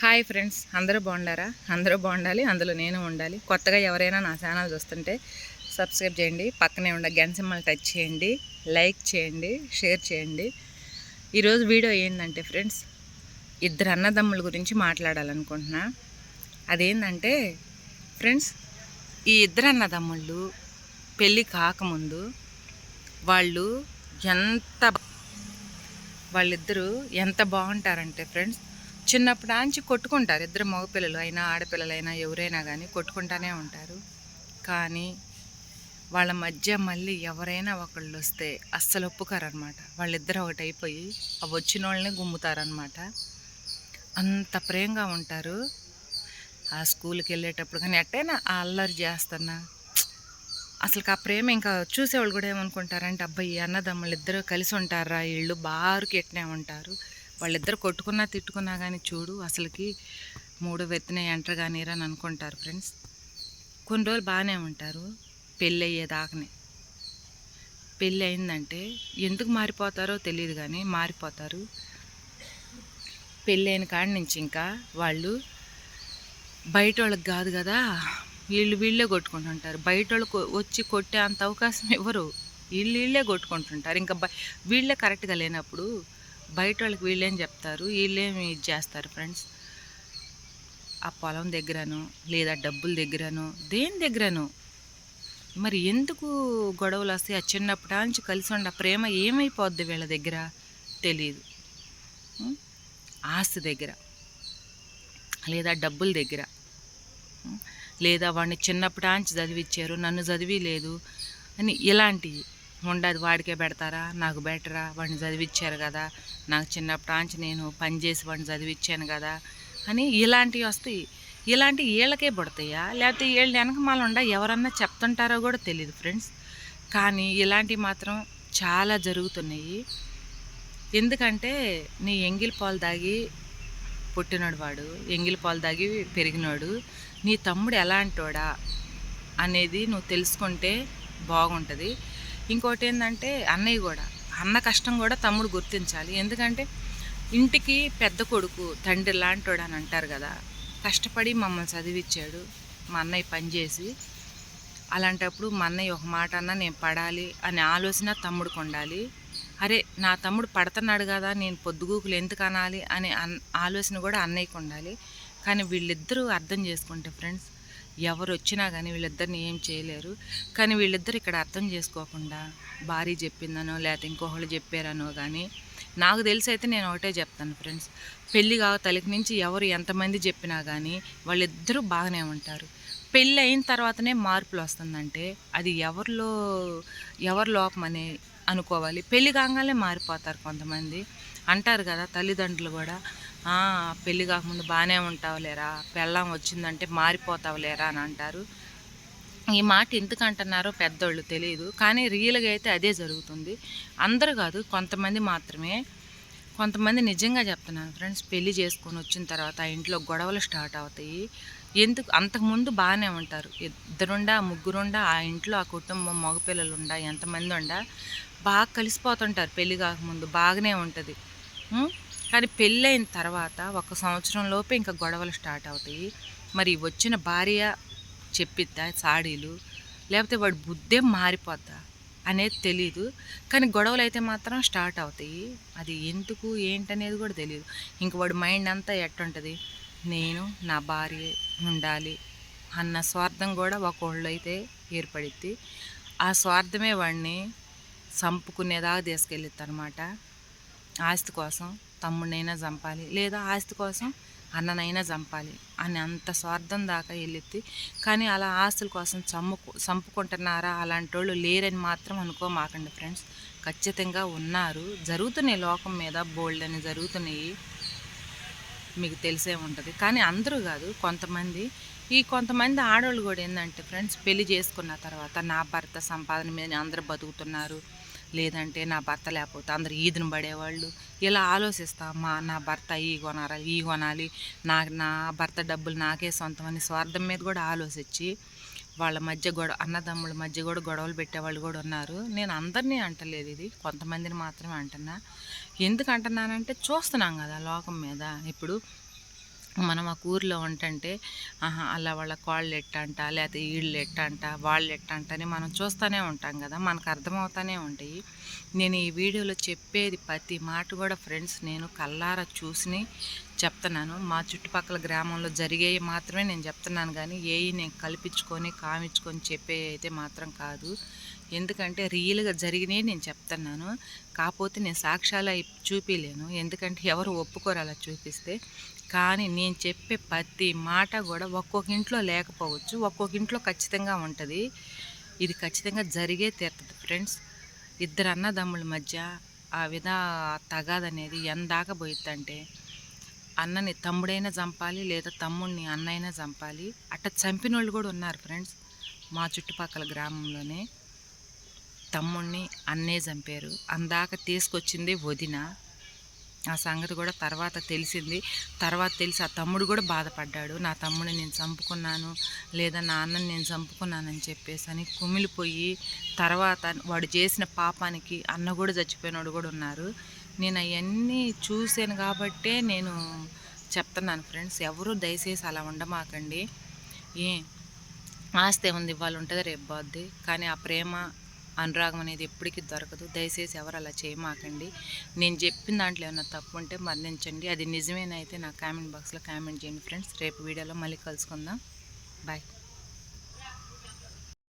Hi friends అందరూ బాగుండారా? అందరూ బాగుండాలి అందులో నేను ఉండాలి. కొత్తగా ఎవరైనా నా ఛానల్ చూస్తుంటే సబ్స్క్రైబ్ చేయండి పక్కనే ఉండే గన్సిమ్మలు టచ్ చేయండి లైక్ చేయండి షేర్ చేయండి. ఈరోజు వీడియో ఏంటంటే ఫ్రెండ్స్ ఇద్దరు అన్నదమ్ముల గురించి మాట్లాడాలనుకుంటున్నా. అదేంటంటే ఫ్రెండ్స్ ఈ ఇద్దరు అన్నదమ్ముళ్ళు పెళ్ళి కాకముందు వాళ్ళు ఎంత వాళ్ళిద్దరూ ఎంత బాగుంటారంటే ఫ్రెండ్స్ చిన్నప్పుడు ఆంచి కొట్టుకుంటారు. ఇద్దరు మగపిల్లలు అయినా ఆడపిల్లలైనా ఎవరైనా కానీ కొట్టుకుంటానే ఉంటారు. కానీ వాళ్ళ మధ్య మళ్ళీ ఎవరైనా ఒకళ్ళు వస్తే అస్సలు ఒప్పుకారనమాట వాళ్ళిద్దరు ఒకటి అయిపోయి ఆ వచ్చిన వాళ్ళని గుమ్ముతారనమాట అంత ప్రేమగా ఉంటారు. ఆ స్కూల్కి వెళ్ళేటప్పుడు కానీ ఎట్టైనా ఆ అల్లరి చేస్తున్నా అసలు ఆ ప్రేమ ఇంకా చూసేవాళ్ళు కూడా ఏమనుకుంటారంటే అబ్బాయి అన్నదమ్ములు ఇద్దరు కలిసి ఉంటారా? వీళ్ళు బారుకి ఎట్నే ఉంటారు. వాళ్ళిద్దరు కొట్టుకున్నా తిట్టుకున్నా కానీ చూడు అసలుకి మూడు వెత్తిన ఎంటర్ కానీరా అని అనుకుంటారు ఫ్రెండ్స్ కొన్ని రోజులు బాగానే ఉంటారు పెళ్ళి అయ్యేదాకనే పెళ్ళి అయిందంటే ఎందుకు మారిపోతారో తెలియదు కానీ మారిపోతారు. పెళ్ళి అయిన కాడి నుంచి ఇంకా వాళ్ళు బయట వాళ్ళకి కాదు కదా వీళ్ళు వీళ్ళే కొట్టుకుంటుంటారు. బయట వాళ్ళు వచ్చి కొట్టే అంత అవకాశం ఇవ్వరు వీళ్ళు వీళ్ళే కొట్టుకుంటుంటారు. ఇంకా బ వీళ్ళే కరెక్ట్గా లేనప్పుడు బయట వాళ్ళకి వీళ్ళేం చెప్తారు? వీళ్ళేమి ఇది చేస్తారు ఫ్రెండ్స్? ఆ పొలం దగ్గరను లేదా డబ్బుల దగ్గరను దేని దగ్గరను. మరి ఎందుకు గొడవలు వస్తాయి? ఆ చిన్నప్పటి నుంచి కలిసి ఉండ ప్రేమ ఏమైపోద్ది వీళ్ళ దగ్గర? తెలియదు ఆస్తి దగ్గర. లేదా డబ్బుల దగ్గర. లేదా వాడిని చిన్నప్పటి నుంచి చదివిచ్చారు నన్ను చదివి లేదు అని ఇలాంటివి. ఉండదు వాడికే పెడతారా? నాకు బెటరా? వాడిని చదివిచ్చారు కదా. నాకు చిన్నప్పటి నుంచి నేను పని చేసి వాడిని చదివిచ్చాను కదా అని ఇలాంటివి వస్తాయి. ఇలాంటి వీళ్ళకే పుడతాయా? లేకపోతే వీళ్ళు వెనకమాల ఉండ ఎవరన్నా చెప్తుంటారో కూడా తెలియదు ఫ్రెండ్స్. కానీ ఇలాంటివి మాత్రం చాలా జరుగుతున్నాయి. ఎందుకంటే నీ ఎంగిల్ పాలు దాగి పుట్టినోడు వాడు ఎంగిల్ పాలు దాగి పెరిగినోడు. నీ తమ్ముడు ఎలాంటోడా అనేది నువ్వు తెలుసుకుంటే బాగుంటుంది. ఇంకోటి ఏంటంటే అన్నయ్య కూడా. అన్న కష్టం కూడా తమ్ముడు గుర్తించాలి. ఎందుకంటే ఇంటికి పెద్ద కొడుకు తండ్రి లాంటోడు అని అంటారు కదా కష్టపడి మమ్మల్ని చదివించాడు మా అన్నయ్య పనిచేసి అలాంటప్పుడు మా అన్నయ్య ఒక మాట అన్నా నేను పడాలి అనే ఆలోచన తమ్ముడికి ఉండాలి. అరే నా తమ్ముడు పడుతున్నాడు కదా నేను పొద్దుగూకులు ఎందుకు అనాలి అనే అన్ ఆలోచన కూడా అన్నయ్యకు ఉండాలి. కానీ వీళ్ళిద్దరూ అర్థం చేసుకుంటే ఫ్రెండ్స్ ఎవరు వచ్చినా కానీ వీళ్ళిద్దరిని ఏం చేయలేరు. కానీ వీళ్ళిద్దరు ఇక్కడ అర్థం చేసుకోకుండా భారీ చెప్పిందనో లేకపోతే ఇంకొకళ్ళు చెప్పారనో కానీ నాకు తెలిసి అయితే నేను ఒకటే చెప్తాను ఫ్రెండ్స్. పెళ్ళి కావ తలకి నుంచి ఎవరు ఎంతమంది చెప్పినా కానీ వాళ్ళిద్దరూ బాగానే ఉంటారు. పెళ్ళి అయిన తర్వాతనే మార్పులు వస్తుందంటే అది ఎవరిలో ఎవరి లోపం అని అనుకోవాలి. పెళ్ళి కాగానే మారిపోతారు కొంతమంది. అంటారు కదా తల్లిదండ్రులు కూడా పెళ్ళి కాకముందు బాగానే ఉంటావులేరా? పెళ్ళాం వచ్చిందంటే మారిపోతావులేరా అని అంటారు. ఈ మాట ఎందుకు అంటున్నారో పెద్దోళ్ళు తెలియదు కానీ రియల్గా అయితే అదే జరుగుతుంది. అందరూ కాదు కొంతమంది మాత్రమే. కొంతమంది నిజంగా చెప్తున్నాను ఫ్రెండ్స్ పెళ్ళి చేసుకొని వచ్చిన తర్వాత ఆ ఇంట్లో గొడవలు స్టార్ట్ అవుతాయి. ఎందుకు? అంతకుముందు బాగానే ఉంటారు. ఇద్దరుండా ముగ్గురుండా ఆ ఇంట్లో ఆ కుటుంబం మగపిల్లలు ఉండా ఎంతమంది ఉండా బాగా కలిసిపోతుంటారు. పెళ్ళి కాకముందు బాగానే ఉంటుంది. కానీ పెళ్ళైన తర్వాత ఒక సంవత్సరం లోపే ఇంకా గొడవలు స్టార్ట్ అవుతాయి. మరి వచ్చిన భార్య చెప్పిద్దా సాడీలు? లేకపోతే వాడి బుద్ధే మారిపోద్దా అనేది తెలీదు. కానీ గొడవలు అయితే మాత్రం స్టార్ట్ అవుతాయి. అది ఎందుకు ఏంటనేది కూడా తెలియదు ఇంక వాడి మైండ్ అంతా ఎట్టుంటుంది? నేను నా భార్య ఉండాలి అన్న స్వార్థం కూడా ఒకళ్ళు అయితే ఏర్పడిద్ది. ఆ స్వార్థమే వాడిని చంపుకునేదాకా తీసుకెళ్ళిద్ది అనమాట ఆస్తి కోసం తమ్ముడినైనా చంపాలి. లేదా ఆస్తి కోసం అన్ననైనా చంపాలి అని అంత స్వార్థం దాకా వెళ్ళిద్ది. కానీ అలా ఆస్తుల కోసం చంపు చంపుకుంటున్నారా అలాంటి వాళ్ళు లేరని మాత్రం అనుకోమాకండి ఫ్రెండ్స్. ఖచ్చితంగా ఉన్నారు. జరుగుతున్నాయి లోకం మీద బోల్డ్ అని జరుగుతున్నాయి మీకు తెలిసే ఉంటుంది. కానీ అందరూ కాదు కొంతమంది. ఈ కొంతమంది ఆడవాళ్ళు కూడా ఏంటంటే ఫ్రెండ్స్ పెళ్ళి చేసుకున్న తర్వాత నా భర్త సంపాదన మీద అందరూ బతుకుతున్నారు. లేదంటే నా భర్త లేకపోతే అందరు ఈదును పడేవాళ్ళు. ఇలా ఆలోచిస్తా మా నా భర్త ఈ కొనాలి ఈ కొనాలి నా నా భర్త డబ్బులు నాకే సొంతమని స్వార్థం మీద కూడా ఆలోచించి వాళ్ళ మధ్య గొడవ అన్నదమ్ముల మధ్య కూడా గొడవలు పెట్టేవాళ్ళు కూడా ఉన్నారు. నేను అందరినీ అంటలేదు ఇది కొంతమందిని మాత్రమే అంటున్నా. ఎందుకు అంటున్నానంటే చూస్తున్నాం కదా లోకం మీద. ఇప్పుడు మనం ఒక ఊర్లో ఉంటంటే ఆహా అలా వాళ్ళ కాళ్ళు ఎట్టంట లేకపోతే వీళ్ళు ఎట్టంట వాళ్ళు ఎట్టంట అని మనం చూస్తూనే ఉంటాం కదా. మనకు అర్థమవుతూనే ఉంటాయి. నేను ఈ వీడియోలో చెప్పేది ప్రతి మాట కూడా ఫ్రెండ్స్ నేను కల్లారా చూసి చెప్తున్నాను. మా చుట్టుపక్కల గ్రామంలో జరిగేవి మాత్రమే నేను చెప్తున్నాను కానీ ఏవి నేను కల్పించుకొని కామించుకొని చెప్పేవి అయితే మాత్రం కాదు. ఎందుకంటే రియల్గా జరిగినాయి నేను చెప్తున్నాను. కాకపోతే నేను సాక్ష్యాలు చూపించలేను ఎందుకంటే ఎవరు ఒప్పుకోరు అలా చూపిస్తే. కానీ నేను చెప్పే ప్రతి మాట కూడా ఒక్కొక్క ఇంట్లో లేకపోవచ్చు. ఒక్కొక్క ఇంట్లో ఖచ్చితంగా ఉంటుంది. ఇది ఖచ్చితంగా జరిగే తీరుతుంది. ఫ్రెండ్స్ ఇద్దరు అన్నదమ్ముల మధ్య ఆ విధ తగాదనేది ఎందాక పోయిద్దంటే అన్నని తమ్ముడైనా చంపాలి లేదా తమ్ముడిని అన్నైనా చంపాలి. అట్ట చంపిన వాళ్ళు కూడా ఉన్నారు ఫ్రెండ్స్ మా చుట్టుపక్కల గ్రామంలోనే. తమ్ముడిని అన్నే చంపారు. అందాక తీసుకొచ్చింది వదిన. ఆ సంగతి కూడా తర్వాత తెలిసింది. తర్వాత తెలిసి ఆ తమ్ముడు కూడా బాధపడ్డాడు. నా తమ్ముడిని నేను చంపుకున్నాను లేదా నా అన్నని నేను చంపుకున్నానని చెప్పేసి అని కుమిలిపోయి తర్వాత వాడు చేసిన పాపానికి అన్న కూడా చచ్చిపోయినోడు కూడా ఉన్నారు. నేను అవన్నీ చూశాను కాబట్టే నేను చెప్తున్నాను ఫ్రెండ్స్ ఎవరు దయచేసి అలా ఉండమాకండి. ఏ ఆస్తి ఏముంది ఇవాళ ఉంటుంది రేపు బాద్ది కానీ ఆ ప్రేమ అనురాగం అనేది ఎప్పటికీ దొరకదు. దయచేసి ఎవరు అలా చేయమాకండి. నేను చెప్పిన దాంట్లో ఏమైనా తప్పు ఉంటే మరణించండి అది నిజమేనైతే నా కామెంట్ బాక్స్లో కామెంట్ చేయండి ఫ్రెండ్స్. రేపు వీడియోలో మళ్ళీ కలుసుకుందాం. బాయ్.